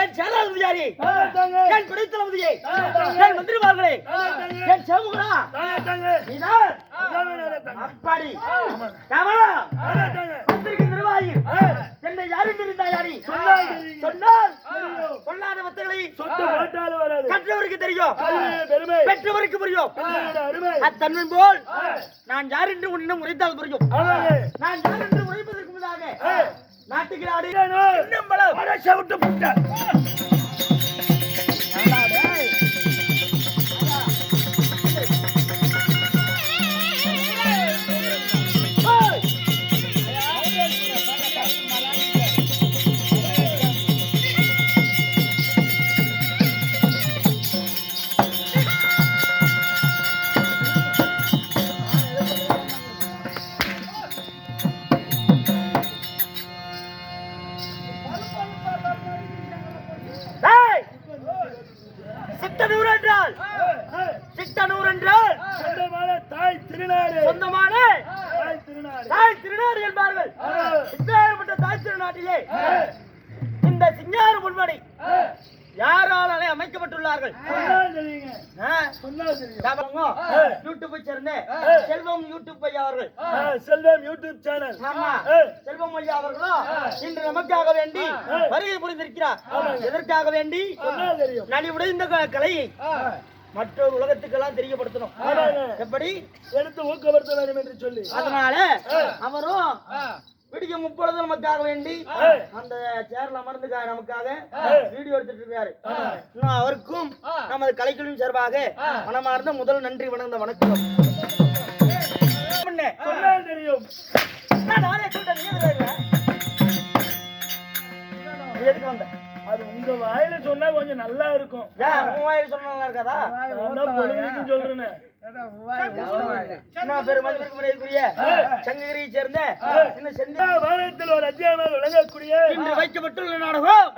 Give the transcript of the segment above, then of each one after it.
என் தானே என் பிடித்தளபதியே தானே. என் மந்திரிமார்களே. என் நீதான் அப்பாடி கமலா நிர்வாகி. என்னை யாரு? தெரிந்தாயாரி சொன்னால். தெரியும். சொல்லாத வத்தங்களை கற்றவருக்கு பெற்றவருக்கு புரியும். கல்வியோட அருமை. அத்தன்மை போல் நான் யார் என்று உன்னிடம் உரைத்தால் புரியும். நான் யார் என்று உரைப்பதற்கு முன்னதாக. நாட்டுக்கு அடிக்கணும் விட்டு புட்ட. எடுத்து ஊக்கப்படுத்த வேண்டும் என்று சொல்லி. அதனால அவரும் விடிய முப்பொழுது நமக்காக வேண்டி அந்த சேர்ல அமர்ந்து க- நமக்காக வீடியோ எடுத்துட்டு இருக்காரு. அவருக்கும் நமது கலைக்குழுவின் சார்பாக மனமார்ந்த முதல் நன்றி வணங்க வணக்கம். தெரியும். எதுக்கு வரல? அது உங்க வாயில சொன்னா கொஞ்சம் நல்லா இருக்கும். உன் வாயில சொன்னா நல்லா இருக்காதா? நான் தான் பொழுதுக்கு சொல்றேனே. என்ன பேரு மதிப்பிற்கு மரியாதைக்குரிய சங்ககிரியை சேர்ந்த இன்னும் செந்தி வாரத்தில் ஒரு அத்தியாயமாக விளங்கக்கூடிய இன்று வைக்கப்பட்டுள்ள நாடகம்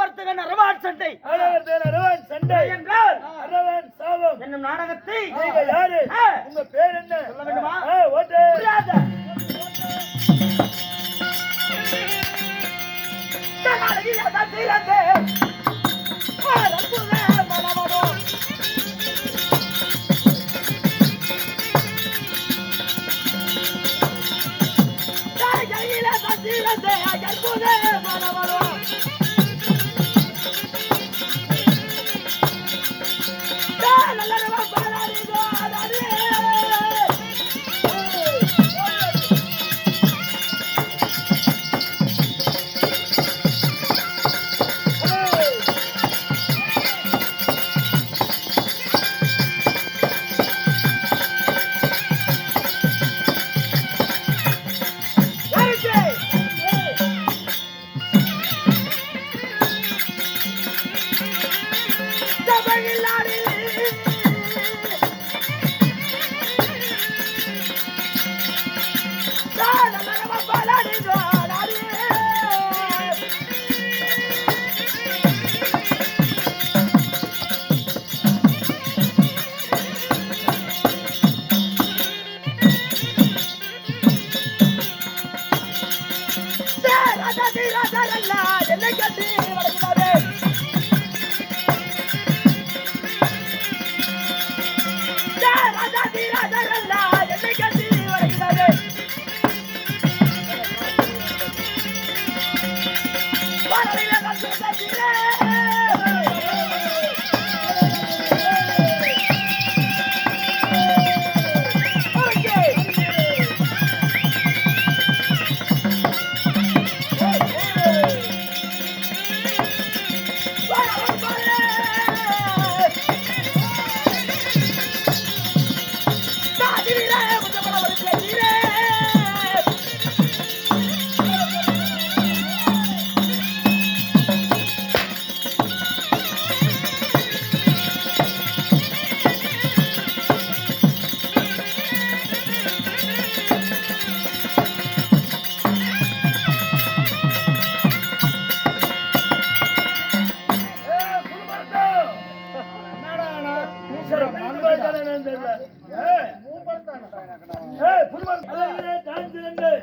வர்த்தகன் அரவாட் சண்டை. என்றால் அரவன் சாபம். என்னும் நாடகத்தை யாரு. உங்க பேர் என்ன? சொல்ல வேண்டுமா? ஆ, ஓட்டு.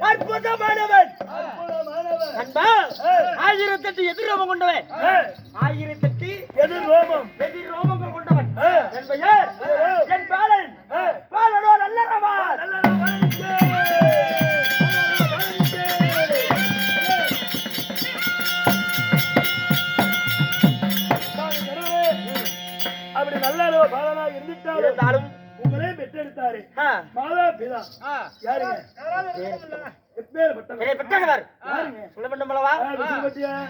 அற்புதமானவன். ஆயிரத்தெட்டு எதிரோபம் கொண்டவன். ஆயிரத்தெட்டு எதிரோபம் ya.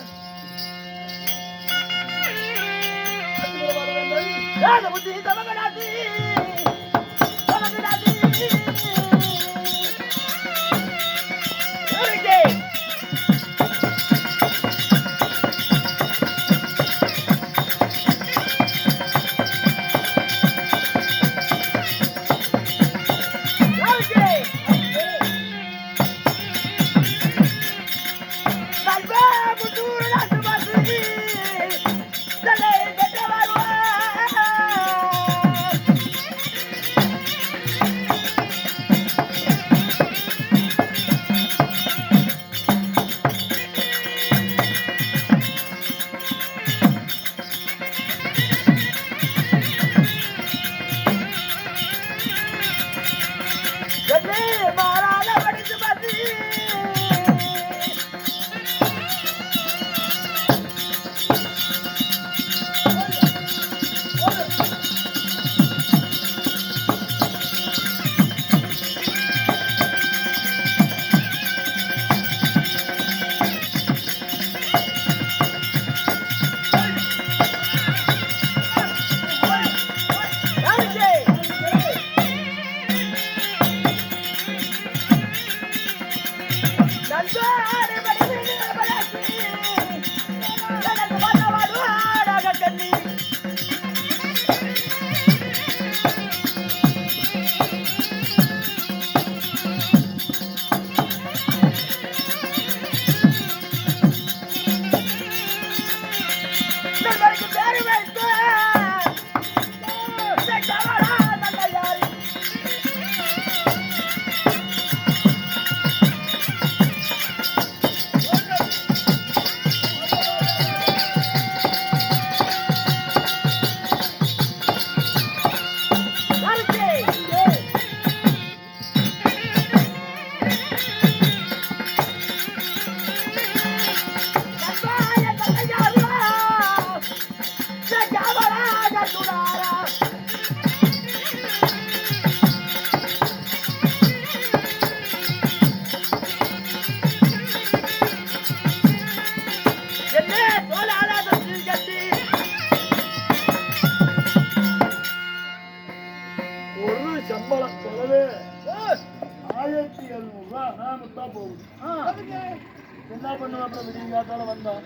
நண்பருக்கு ஒரு சம்பளம் சொல்லவே ஆயிரத்தி எழுநூறு ரூபா நாம தான் போகுது என்ன பண்ணுவோம் அப்புறம் விடிய காத்தால வந்தோம்.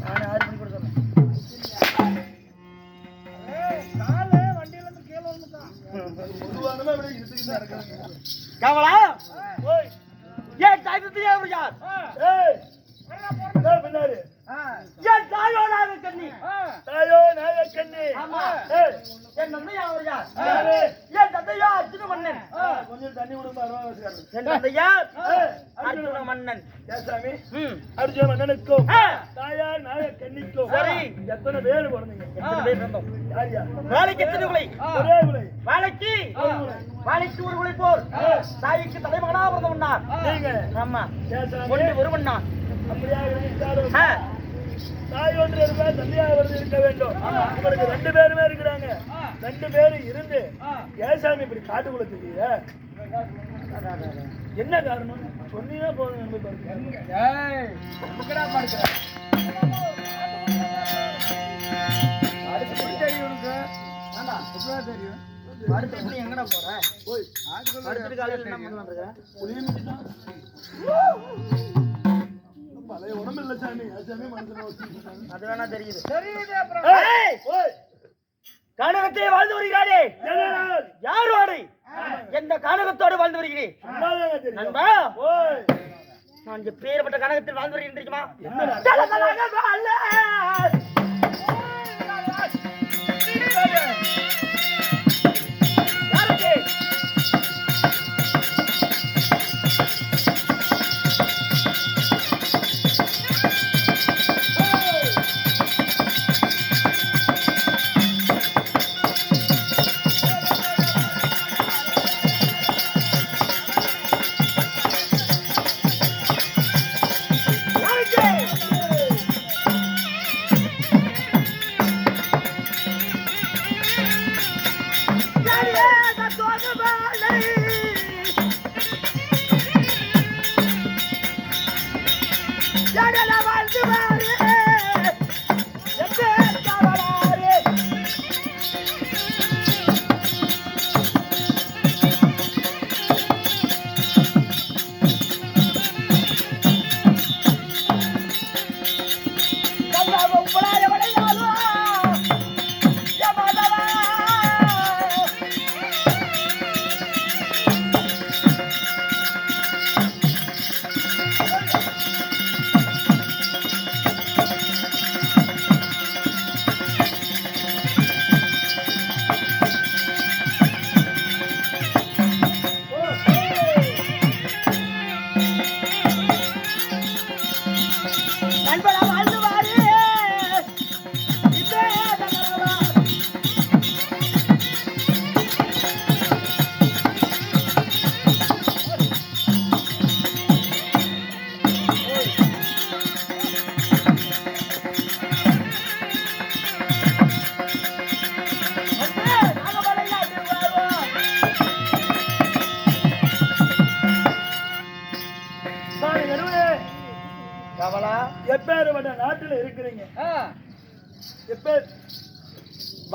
நான் ஆறு மணி கூட சொன்னேன் பொதுவானமா இப்படி இருந்துட்டு தான் இருக்காங்க. கமலா ஓய், ஏன் தாய்த்தத்தையே யார் ஏய், என்ன பின்னாடி ஏன் தாயோடாத கண்ணி தாயோ நாய கண்ணி ஆமா. ஏய், என் தந்தையா அவர் யார் யாரு? என் தந்தையா அர்ஜுன மன்னன் ஆ, கொஞ்சம் தண்ணி விடுமா அர்ஜுன மன்னன். அர்ஜுன மன்னனுக்கும் ஆ, தாயார் நாய கண்ணிக்கும். சரி. எத்தனை பேர் பிறந்தீங்க? எத்தனை பேர் யார் யார்? வாழைக்கு எத்தனை ஒரே விலை வாழைக்கு? வாழைக்கு ஒரு குலை போர் தாய்க்கு தலைமகனா நீங்க. ஆமா. ஒன்று ஒருவன்னா. அப்படியா தாய் ஒன்று இருப்பா தந்தையாக ஒன்று இருக்க வேண்டும். உங்களுக்கு ரெண்டு பேருமே இருக்கிறாங்க. ரெண்டு பேரும் இருந்து ஏசாமி இப்படி காட்டுக்குள்ள தெரியல என்ன காரணம்? சொன்னீங்கன்னா போதும் நம்ம பாருங்க. அடுத்து எப்படி எங்கடா போற? போய். அடுத்து காலையில என்ன. பழைய உடம்பு இல்ல சாமி. அது வேணா தெரியுது. போய். கானகத்தை வாழ்ந்து வருகிறாரே யார்? வாடை? எந்த கானகத்தோடு வாழ்ந்து வருகிறேன் தெரியும். நண்பா. நான் இங்க பேர்பட்ட கனகத்தில் வாழ்ந்து வருகிறேன் Álvaro.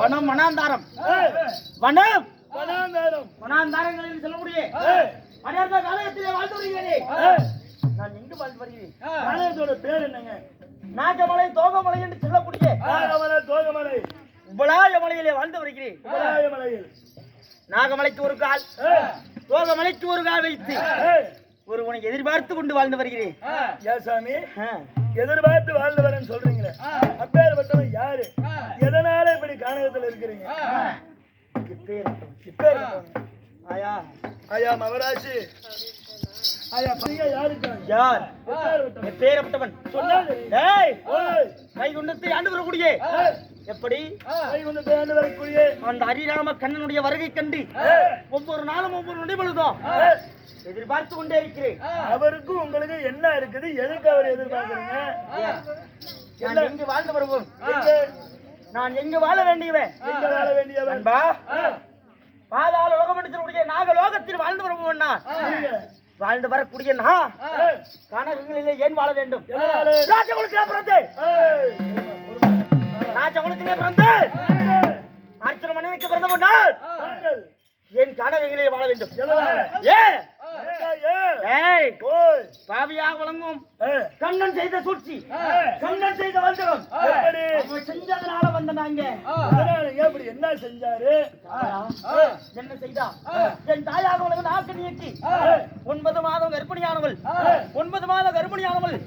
வனம் வனாந்தாரம். வனம். வனாந்தரம். வனாந்தாரங்கள் என்று சொல்ல முடியும் அடையாள காலகத்திலே வாழ்ந்து வருகிறேன் நான் எங்கு வாழ்ந்து வருகிறேன் நாணயத்தோட பேர் என்னங்க? நாகமலை தோகமலை என்று சொல்லக்கூடிய நாகமலை தோகமலை. உபலாய மலையிலே வாழ்ந்து வருகிறேன் உபராயமலையில் நாகமலைக்கு ஒரு கால் தோகமலைக்கு ஒரு கால் வைத்து ஒருவனை எதிர்பார்த்து கொண்டு வாழ்ந்து வருகிறேன். சாமி. எதிர்பார்த்து வாழ்ந்தவரன்னு சொல்றீங்களே. அப்பேற்பட்டவன் யாரு? எதனால இப்படி கானகத்துல இருக்கிறீங்க. ஆயா. ஐயா மகராசி யார்? எப்பேற்பட்டவன்? எப்பேற்பட்டவன்? சொன்னா தெரியும். ஏய். ஓய், கை குண்டத்தை வரக்கூடிய. ஏய், எப்படி? அந்த ஹரிராம கண்ணனுடைய வருகை கண்டு ஒவ்வொரு நாளும் ஒவ்வொரு நொடிபொழுதும் எதிர்பார்த்து கொண்டே இருக்கிறேன். அவருக்கும் உங்களுக்கு என்ன இருக்குது? எதுக்கு அவர் எதிர்பார்க்கறீங்க? எங்கு வாழ்ந்து வருவோம்? நான் எங்கு வாழ வேண்டியவன்? எங்க வாழ வேண்டியவன்? பாதாள லோகம் நாக லோகத்தில் வாழ்ந்து வருவோம் நான். நீங்க, வாழ்ந்து வரக்கூடிய நான் ஏய், கனகங்களிலே ஏன் வாழ வேண்டும்? ராஜகுலத்திலே பிறந்து ஏய், ராஜகுலத்திலே பிறந்து ஏய், அர்ச்சனை மனைவிக்கு பிறந்த நான் என் கனகங்களிலே வாழ வேண்டும் எதனால? விளங்கும் ஏய், கண்ணன் செய்த சூழ்ச்சி. கண்ணன் செய்த? அவன் செஞ்சதுனால வந்த நாங்க எதனால? எப்படி? என்ன செஞ்சாரு? என்ன செய்தா? என் தாயாக உலக நாக்கு ஏய், ஒன்பது மாதம் கர்ப்பிணியானவள். ஒன்பது மாதம் கர்ப்பிணியானவள்.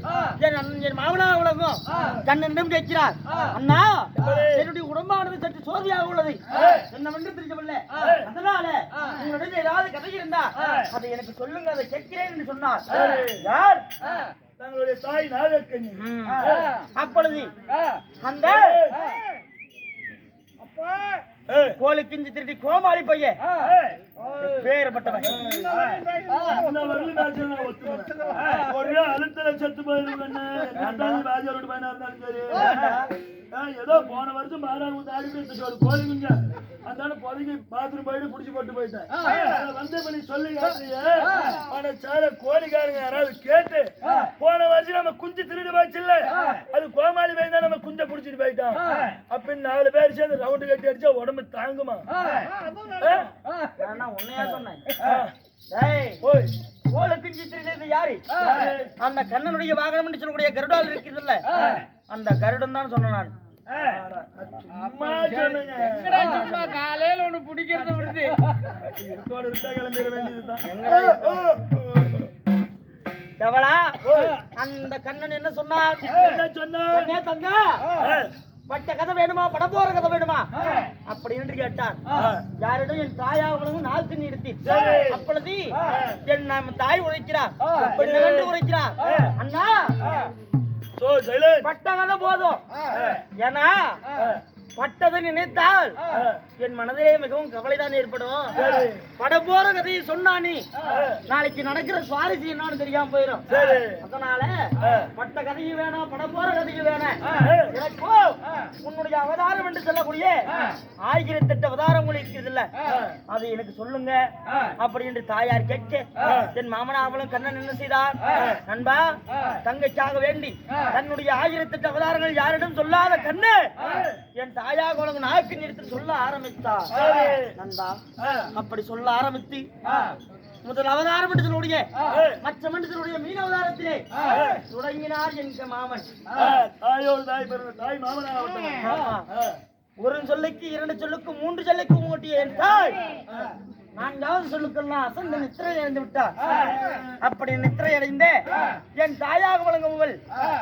என் என் மாமனா உலகம். கண்ணனிடம் கேட்கிறார். அண்ணா என்னுடைய உடம்பானது சற்று சோதியாக உள்ளது. என்னவென்று தெரியவில்லை அதனால உங்களிடம் ஏதாவது கதை இருந்தா அதை எனக்கு சொல்லுங்க அதை கேட்கிறேன் சொன்னார். யார்? தங்களுடைய தாய் நாகக்கண்ணி. அப்பொழுது அந்த ஏய், கோழி கிஞ்சி திருடி கோமாளி பையன். பேரப்பட்டவன். ஒரே அழுத்தல செத்து. ரெண்டாவது ராஜாவோட பையனா இருந்தாலும் சரி. ஏய், ஏதோ போன வருஷம் மாறாங்க தாடி போயிட்டு ஒரு கோழி குஞ்ச. அந்தால பொதுக்கி பாத்ரூம் போயிட்டு புடிச்சு போட்டு போயிட்டேன். வந்து நீ சொல்லி ஆனா சார கோழிக்காரங்க யாராவது கேட்டு போன வருஷம் நம்ம குஞ்சு திருடி போச்சுல்ல. அது கோமாளி பையன் தான் நம்ம குஞ்ச புடிச்சிட்டு போயிட்டான். அப்படின்னு நாலு பேர் சேர்ந்து ரவுண்டு கட்டி அடிச்சா உடம்பு தாங்குமா? உன்னையா சொன்னேன்? கோழி கிஞ்சி திருடியது யாரு? அந்த கண்ணனுடைய வாகனம் சொல்லக்கூடிய கருடால் இருக்கிறதுல்ல. அந்த கருடன் தான் சொன்னேன் நான். சும்மா சொன்னீங்க. காலையில ஒண்ணு பிடிக்கிறது விடுது. எவளா அந்த கண்ணன் என்ன சொன்னார்? என்ன சொன்னா? தங்க? பட்ட கதை வேணுமா? படம் போற கதை வேணுமா? அப்படி என்று கேட்டான். யாரிடம் என் தாயாவளும் நாக்கு நிறுத்தி. அப்பொழுது என் நம்ம தாய் உழைக்கிறார். உழைக்கிறார். அண்ணா சோ, சைலேஷ். பட்ட கதை போதும் ஏன்னா பட்டதை நினைத்தால் என் மனதிலே மிகவும் கவலைதான் ஏற்படும். பட போற கதையை சொன்னா நீ நாளைக்கு நடக்கிற சுவாரஸ்யம் என்னன்னு தெரியாம போயிடும் அதனால பட்ட கதையும் வேணாம் பட போற கதையும் வேணாம். ஏய், எனக்கோ உன்னுடைய அவதாரம் என்று சொல்லக்கூடிய ஆயிரத்தி எட்டு அவதாரங்கள் இருக்கிறது இல்ல அது எனக்கு சொல்லுங்க. அப்படி என்று தாயார் கேட்க என் மாமனாவளும் கண்ணன் என்ன செய்தார்? நண்பா தங்கைக்காக வேண்டி தன்னுடைய ஆயிரத்தி எட்டு அவதாரங்கள் யாரிடம் சொல்லாத கண்ணு? என் தாயாக உனக்கு நாக்கு நிறுத்தி சொல்ல ஆரம்பித்தார். நண்பா அப்படி சொல்ல ஆரம்பித்து முதல் அவதாரம் என்று சொல்லக்கூடிய மற்ற மனிதனுடைய மீன் அவதாரத்திலே தொடங்கினார் என் மாமன். தாயோடு தாய் பிறந்த தாய் மாமனாக. ஒரு சொல்லுக்கு இரண்டு சொல்லுக்கு மூன்று சொல்லுக்கு ஓட்டிய என் தாய் நான்காவது சொல்லுக்கெல்லாம் அசந்த நித்திரை அடைந்து விட்டார் அப்படி நித்திரை அடைந்தே என் தாயாக வழங்குவள்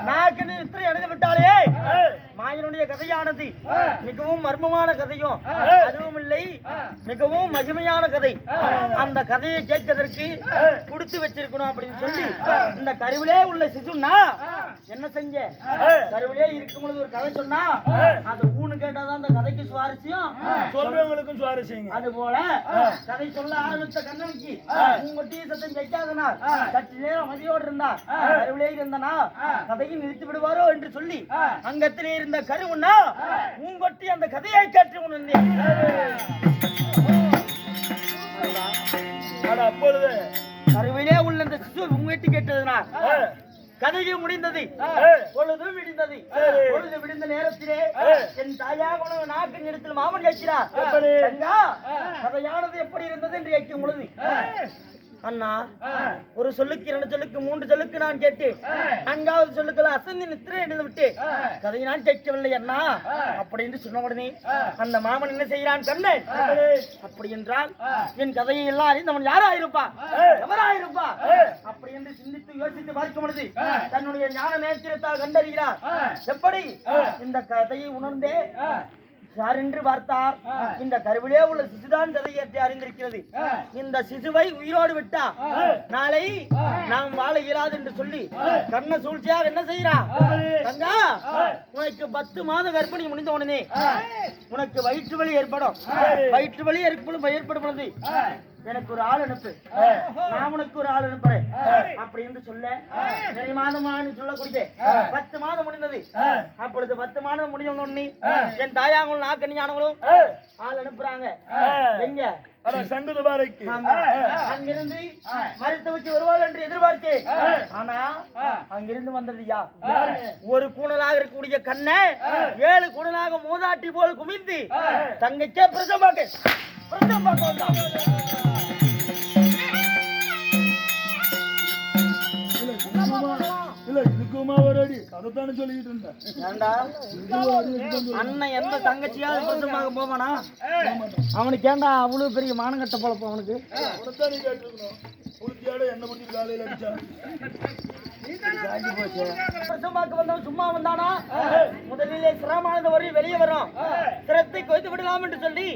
நாக்கு நித்திரை அடைந்து விட்டாலே மாயனுடைய கதையானது மிகவும் மர்மமான கதையும் அதுவும் இல்லை. மிகவும் மகிமையான கதை. அந்த கதையை கேட்கதற்கு கொடுத்து வச்சிருக்கணும் அப்படின்னு சொல்லி இந்த கருவிலே உள்ள சிசுன்னா என்ன செஞ்ச? கருவிலே இருக்கும் பொழுது ஒரு கதை சொன்னா அது ஊனு கேட்டாதான் அந்த கதைக்கு சுவாரஸ்யம். சொல்றவங்களுக்கும் சுவாரஸ்யங்க. அது போல கதை சொல்ல ஆரம்பித்த கண்ணனுக்கு உங்கட்டி சத்தம் கேட்காதனால் சற்று நேரம் மதியோடு இருந்தார். கருவிலே இருந்தனா கதையை நிறுத்தி விடுவாரோ என்று சொல்லி அங்கத்திலே இருந்த கருவுன்னா உங்கொட்டி அந்த கதையை கேட்டு உணர்ந்தேன். அப்பொழுது கருவிலே உள்ள இந்த சிசு உங்கட்டி கேட்டதுனால் ஏய், கதையும் முடிந்தது. பொழுது விடிந்தது. பொழுது விடிந்த நேரத்திலே. என் தாயாக நாட்டின் இடத்தில் மாமன் கேட்கிறார் கதையானது எப்படி இருந்தது என்று கேட்கும் பொழுது. அண்ணா ஒரு சொல்லுக்கு இரண்டு சொல்லுக்கு மூன்று சொல்லுக்கு நான் கேட்டு நான்காவது சொல்லுக்கள் அசந்தி நித்திரை எழுந்து விட்டு கதையை நான் கேட்கவில்லை அண்ணா. அப்படி என்று சொன்ன உடனே அந்த மாமன் என்ன செய்கிறான் கண்ணன் அப்படி என்றால் என் கதையை எல்லாம் அறிந்தவன் யாரா இருப்பா எவரா இருப்பா அப்படி என்று சிந்தித்து யோசித்து பார்க்கும் பொழுது தன்னுடைய ஞான நேத்திரத்தால் கண்டறிகிறார் எப்படி? இந்த கதையை உணர்ந்தே யார் என்று பார்த்தார் இந்த கருவிலே உள்ள சிசுதான் கதையேற்றி அறிந்திருக்கிறது. இந்த சிசுவை உயிரோடு விட்டா நாளை நாம் வாழ இயலாது என்று சொல்லி கண்ண சூழ்ச்சியாக என்ன செய்யறான் தங்கா உனக்கு பத்து மாத கர்ப்பிணி முடிந்த உடனே உனக்கு வயிற்று வலி ஏற்படும். வயிற்று வலி ஏற்படும் ஏற்படும் பொழுது எனக்கு ஒரு ஆள் அனுப்பு. நான் உனக்கு ஒரு ஆள் அனுப்புறேன். அப்படி என்று சொல்ல சரி மாதமானு சொல்லக்கூடிய பத்து மாதம் முடிந்தது. அப்பொழுது பத்து மாதம் முடிஞ்ச உடனே என் தாயாங்களும் நாக்கணியானவங்களும் ஆள் அனுப்புறாங்க. எங்க. அங்கிருந்து மருத்துவக்கு வருவாள் என்று எதிர்பார்த்தேன் ஆனா அங்கிருந்து வந்தது யா ஒரு கூணலாக இருக்கக்கூடிய கண்ணை ஏழு கூணலாக மூதாட்டி போல் குமிந்து தங்கைக்கே பிரசமாக்க பிரசமாக்க வந்தான். இல்ல இதுக்குமா ஒரு அடி சொல்லிக்கிட்டு இருந்தேன். ஏண்டா? அண்ணன் எந்த தங்கச்சியாவது பிரசமாக போவானா? அவனுக்கு ஏண்டா அவ்வளவு பெரிய மானங்கட்ட பொழப்பு அவனுக்கு? குத்தி காலையில பிரசமாக்க வந்தவன் சும்மா வந்தானா? முதலிலே சிரமானது வரை வெளியே வரும் சிரத்தை கொய்து விடலாம் என்று சொல்லி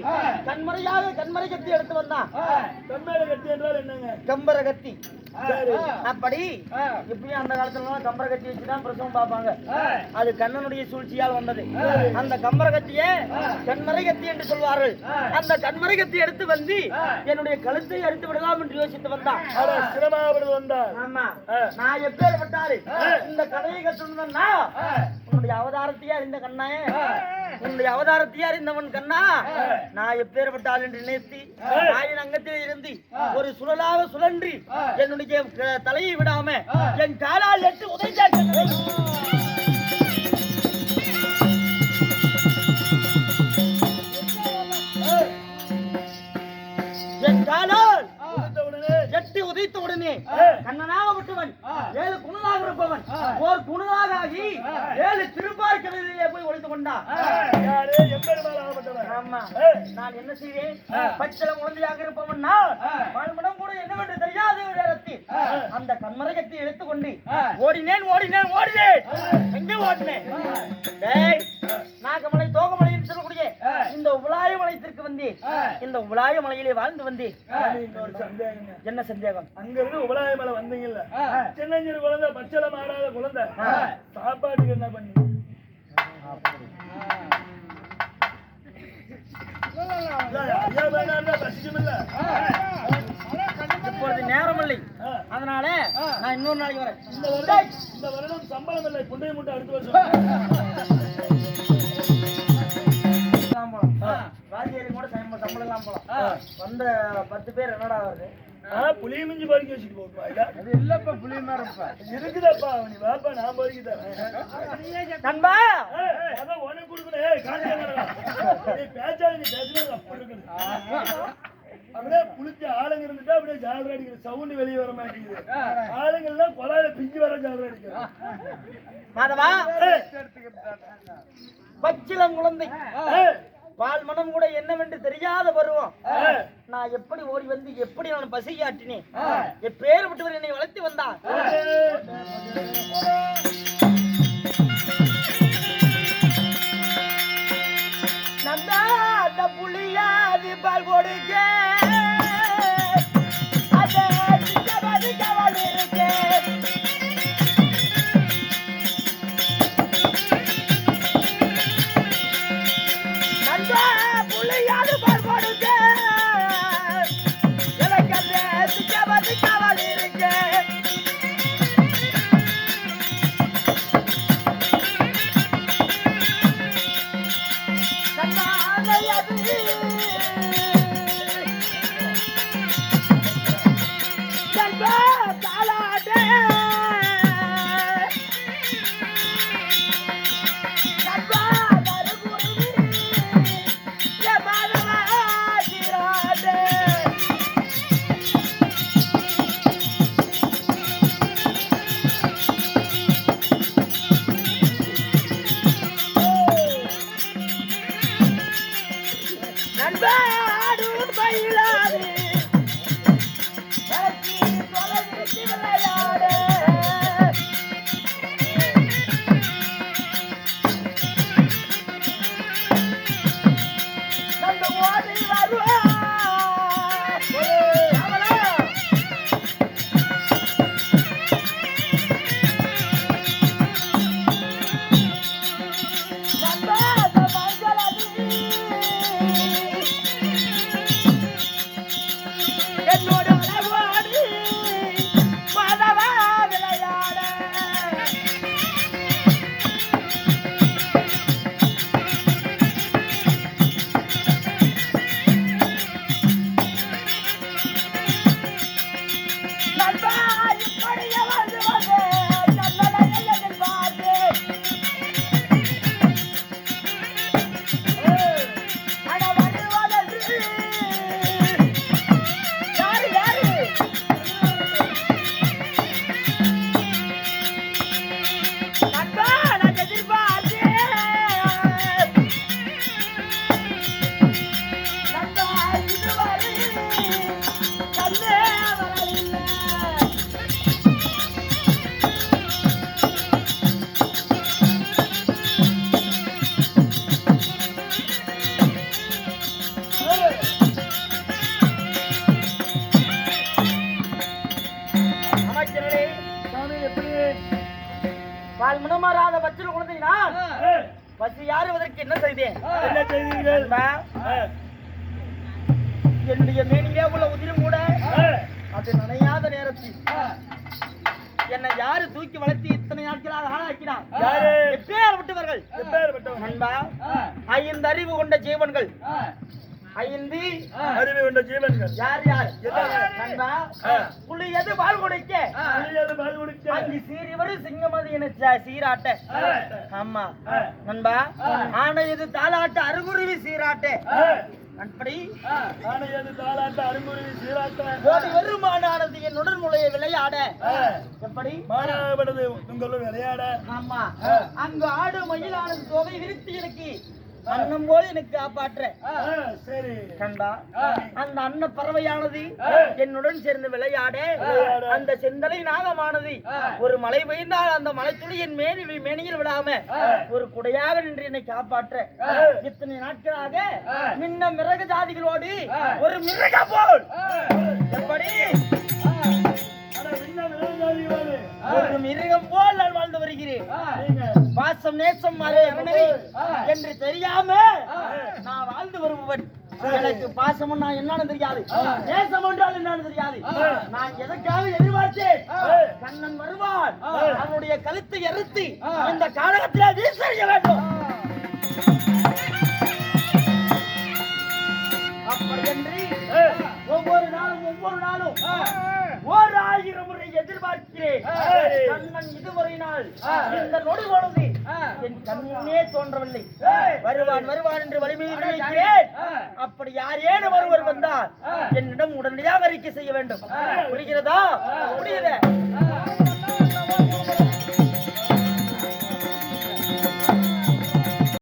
கண்மறையாக கண்மறை கத்தி எடுத்து வந்தான். கண்மையில கட்டி என்றால் என்னங்க? கம்பர கத்தி. அப்படி இப்பயும் அந்த காலத்துல கம்பர கத்தி வச்சுதான் பிரசவம் பார்ப்பாங்க. அது கண்ணனுடைய சூழ்ச்சியால் வந்தது. அந்த கம்பர கத்தியை கண்மறை கத்தி என்று சொல்வார்கள். அந்த கண்மறை கத்தி எடுத்து வந்து என்னுடைய கழுத்தை அறுத்து விடலாம் என்று யோசித்து வந்தான். சிரமாவது வந்தார் ஆமா. நான் எப்பேற்பட்டாரு இந்த கதையை கற்றுனா உன்னுடைய அவதாரத்தையே அறிந்த கண்ணா உன்னுடைய அவதாரத்தையே அறிந்தவன் கண்ணா. நான் எப்பேற்பட்டாள் என்று நினைத்து தாயின் அங்கத்தில் இருந்து ஒரு சுழலாக சுழன்றி என்னுடைய க- தலையை விடாம என் காலால் எட்டு உதைச்சாட்டு என் காலால் எட்டி உதைத்த உடனே கண்ணனாக விட்டவன் ஏழு குணலாக இருப்பவன் ஓர் குணலாக ஆகி ஏழு நான் என்ன செய்வேன்? பச்சள குழந்தையாக இருப்பவன் கூட என்னவென்று தெரியாத ஒரு நேரத்தில். அந்த கண்மரை கத்தி எடுத்துக்கொண்டு ஓடினேன் ஓடினேன் ஓடினேன். எங்கே ஓடினேன் நாகமலை தோகமலை சொல்லக்கூடிய இந்த உலாய மலையத்திற்கு வந்தேன். இந்த உலாய மலையிலே வாழ்ந்து சந்தேகங்க. என்ன சந்தேகம்? அங்க இருந்து உபலாய மேல வந்தீங்கல்ல. சின்னஞ்சிறு குழந்தை பச்சளம் ஆடாத குழந்தை. சாப்பாட்டுக்கு என்ன பண்ணி இப்பொழுது நேரம் இல்லை ஆ. அதனால நான் இன்னொரு நாளைக்கு வரேன். இந்த வருடம் இந்த வருடம் சம்பளம் இல்லை. புண்டைய முட்டை அடுத்து வருஷம். வந்த பத்து பேர் என்னடா வருது? புளிய மிஞ்சி பறிக்க வச்சுட்டு ஐயா? அது இல்லப்பா புளி இருப்ப இருக்குதாப்பா நீ வாப்பா நான் பறிக்க தரேன். நண்பா! அதான் உனக்கு கொடுக்கணும். நீ பேசுனா இருக்குது. அப்படியே புளிச்ச ஆளுங்க இருந்துட்டா அப்படியே ஜாலரா அடிக்குது சவுண்ட் வெளியே வர மாட்டேங்குது. ஆளுங்க எல்லாம் கொலாயில பிஞ்சு வர ஜாலரா அடிக்குது மாதவா? ஏய், பச்சிலம் குழந்தை ஏய், பால் மனம் கூட என்னவென்று தெரியாத பருவம். நான் எப்படி ஓடி வந்து எப்படி நான் பசி காட்டினேன் எப்பேர் விட்டவர் என்னை வளர்த்து வந்தான். அங்கு சிங்கமதி என சீராட்ட. ஆமா. நண்பா ஆனை இது தாளாட்ட அருகுருவி சீராட்ட? ஏய், அப்படி ஆனையது தாளாட்ட அருங்குருவி சீராட்ட? ஓடி வருமானானது என் உடல் முளையை விளையாட எப்படி? உங்களும் விளையாட. ஆமா. அங்கு ஆடு மயிலானது தொகை விரித்து எனக்கு. அன்னம் போல எனக்கு காப்பாற்ற கண்டா அந்த அன்ன பறவையானது. என்னுடன் சேர்ந்து விளையாட. அந்த செந்தலை நாகமானது ஒரு மழை பெய்ந்தால் அந்த மலைத்துளி என் மேனி மேனியில் விடாம ஒரு குடையாக நின்று என்னை காப்பாற்ற. இத்தனை நாட்களாக மின்ன மிருக ஜாதிகளோடு ஒரு மிருக போல். எப்படி? ஒரு மிருகம் போல் நான் வாழ்ந்து வருகிறேன். பாசம் நேசம் என்று தெரியாம நான் வாழ்ந்து வருபவன். எனக்கு பாசம் என்னன்னு தெரியாது. நேசம் என்றால் என்னன்னு தெரியாது. நான் எதற்காக எதிர்பார்த்தேன்? கண்ணன் வருவான். அவனுடைய கழுத்தை எறுத்து இந்த காலகத்தில் வீசறிய வேண்டும். ஒவ்வொரு நாளும் ஒவ்வொரு நாளும் ஓர் ஆயிரம் எதிர்பார்க்கிறேன். இதுவரை நாள் இந்த நொடி பொழுது என் கண்ணே தோன்றவில்லை. வருவான் வருவான் என்று வலிமையில் நினைக்கிறேன். அப்படி யார் ஏன் ஒருவர் வந்தால் என்னிடம் உடனடியாக அறிக்கை செய்ய வேண்டும். புரிகிறதா? புரியுதே?